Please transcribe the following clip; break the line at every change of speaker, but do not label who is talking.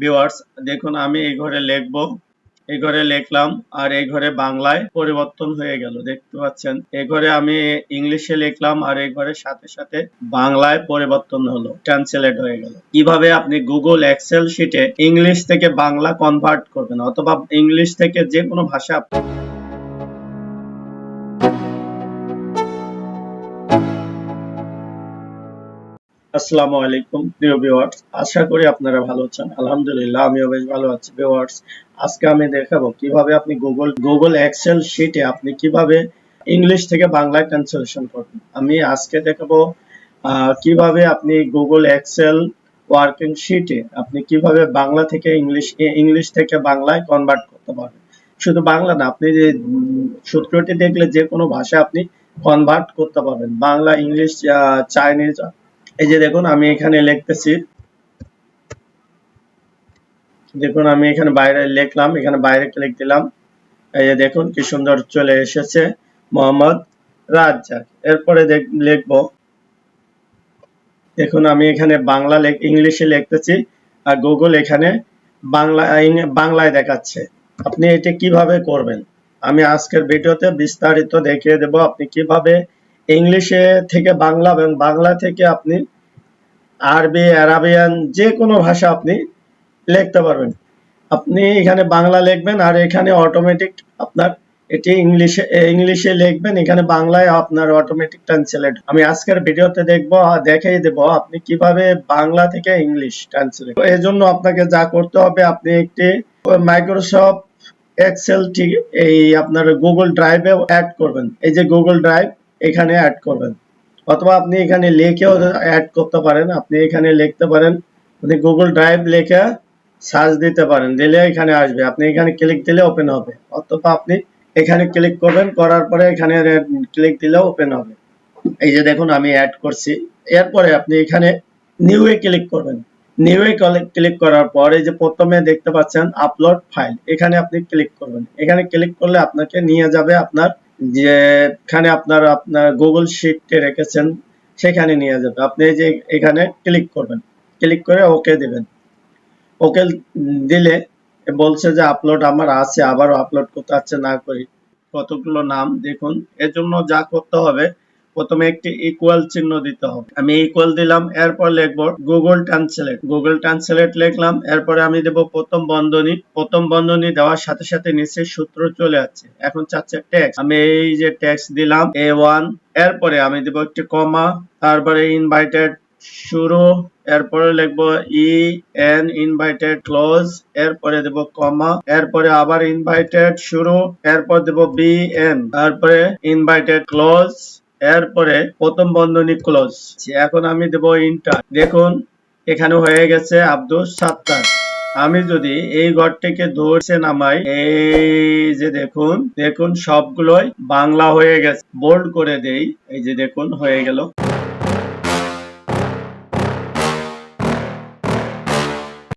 Viewers দেখুন, আমি এই ঘরে লিখব, এই ঘরে লিখলাম, আর এই ঘরে বাংলায় পরিবর্তন হয়ে গেল, দেখতে পাচ্ছেন। এই ঘরে আমি ইংলিশে লিখলাম, আর এই ঘরে সাথে সাথে বাংলায় পরিবর্তন হলো ট্রান্সলেট হয়ে গেল। কীভাবে আপনি গুগল এক্সেল শিটে ইংলিশ থেকে বাংলা কনভার্ট করবেন, অথবা ইংলিশ থেকে যে কোনো ভাষা আসসালামু আলাইকুম, প্রিয় ভিউয়ার্স আশা করি আপনারা ভালো আছেন। আলহামদুলিল্লাহ, আমিও বেশ ভালো আছি ভিউয়ার্স আজকে আমি দেখাবো কীভাবে আপনি গুগল গুগল এক্সেল শিটে আপনি কীভাবে ইংলিশ থেকে বাংলায় ট্রান্সলেশন করবেন। আমি আজকে দেখাবো কীভাবে আপনি গুগল এক্সেল ওয়ার্কিং শিটে আপনি কীভাবে বাংলা থেকে ইংলিশ ইংলিশ থেকে বাংলায় কনভার্ট করতে পারবেন। শুধু বাংলা না, আপনি যে, সূত্রটি দেখলে যে কোনো ভাষা আপনি কনভার্ট করতে পারবেন। বাংলা ইংলিশ চাইনিজ এই যে দেখুন, আমি এখানে লিখতেছি। দেখুন, আমি এখানে বাইরে লিখলাম, এখানে বাইরে ক্লিক দিলাম। এই যে দেখুন, কি সুন্দর চলে এসেছে মোহাম্মদ রাজ্জাক। এরপরে লিখব। দেখুন, আমি এখানে বাংলা ইংলিশে লিখতেছি আর গুগল এখানে বাংলা বাংলায় দেখাচ্ছে। আপনি এটা কীভাবে করবেন? আমি আজকের ভিডিওতে বিস্তারিত দেখিয়ে দেব আপনি কীভাবে ইংলিশে থেকে বাংলা এবং বাংলা থেকে আপনি আরবি, আরাবিয়ান, যে কোনো ভাষা আপনি লিখতে পারবেন। আপনি এখানে বাংলা লিখবেন আর এখানে অটোমেটিক আপনার এটি ইংলিশে ইংলিশে লিখবেন। এখানে বাংলায় আপনার অটোমেটিক ট্রান্সলেট আমি আজকের ভিডিওতে দেখব, দেখিয়ে দেব আপনি কীভাবে বাংলা থেকে ইংলিশ ট্রান্সলেট এর জন্য আপনাকে যা করতে হবে, আপনি একটি মাইক্রোসফট এক্সেল ঠিক এই আপনার গুগল ড্রাইভে অ্যাড করবেন। এই যে গুগল ড্রাইভ এখানে অ্যাড করবেন। অথবা আপনি এখানে লিখেও অ্যাড করতে পারেন। আপনি এখানে লিখতে পারেন, আপনি গুগল ড্রাইভ লিখে সার্চ দিতে পারেন, দিলে এখানে আসবে। আপনি এখানে ক্লিক দিলে ওপেন হবে। অথবা আপনি এখানে ক্লিক করবেন, করার পরে এখানে ক্লিক দিলে ওপেন হবে। এই যে দেখুন, আমি অ্যাড করছি। এরপরে আপনি এখানে নিউ এ ক্লিক করবেন। নিউ এ ক্লিক করার পর এই যে প্রথমে দেখতে পাচ্ছেন আপলোড ফাইল এখানে আপনি ক্লিক করবেন। এখানে ক্লিক করলে আপনাকে নিয়ে যাবে আপনার যেখানে আপনার আপনার গুগল শিটে রেখেছেন, সেখানে নিয়ে যাবে। আপনি যে এখানে ক্লিক করবেন। ক্লিক করে ওকে দেবেন। ওকে দিলে বলছে যে আপলোড আমার আছে, আবারও আপলোড করতে আছে না করি। কতগুলো নাম দেখুন। এর জন্য যা করতে হবে প্রথমে একটি ইকুয়াল চিহ্ন দিতে হবে। আমি ইকুয়াল দিলাম, এরপর লিখব গুগল ট্রান্সলেট গুগল ট্রান্সলেট লিখলাম, এরপরে আমি দেব প্রথম বন্ধনী। প্রথম বন্ধনী দেওয়ার সাথে সাথে নিচে সূত্র চলে যাচ্ছে এখন চাচ্ছে ট্যাক্স আমি এই যে ট্যাক্স দিলাম এ ওয়ান এরপরে আমি দেব একটি কমা তারপরে ইনভাইটেড শুরু, এরপরে লিখব ই এন ইনভাইটেড ক্লোজ এরপরে দেব কমা এরপরে আবার ইনভাইটেড শুরু, এরপর দেব বি এন তারপরে ইনভাইটেড ক্লোজ এরপরে প্রথম বন্ধনী ক্লোজ। এখন আমি দেব ইন্টার। দেখুন, এখানে হয়ে গেছে আব্দুল সাত্তার। আমি যদি এই ঘরটিকে ধরছে নামাই, এই যে দেখুন দেখুন সবগুলোই বাংলা হয়ে গেছে। বোল্ড করে দেই, এই যে দেখুন, হয়ে গেল।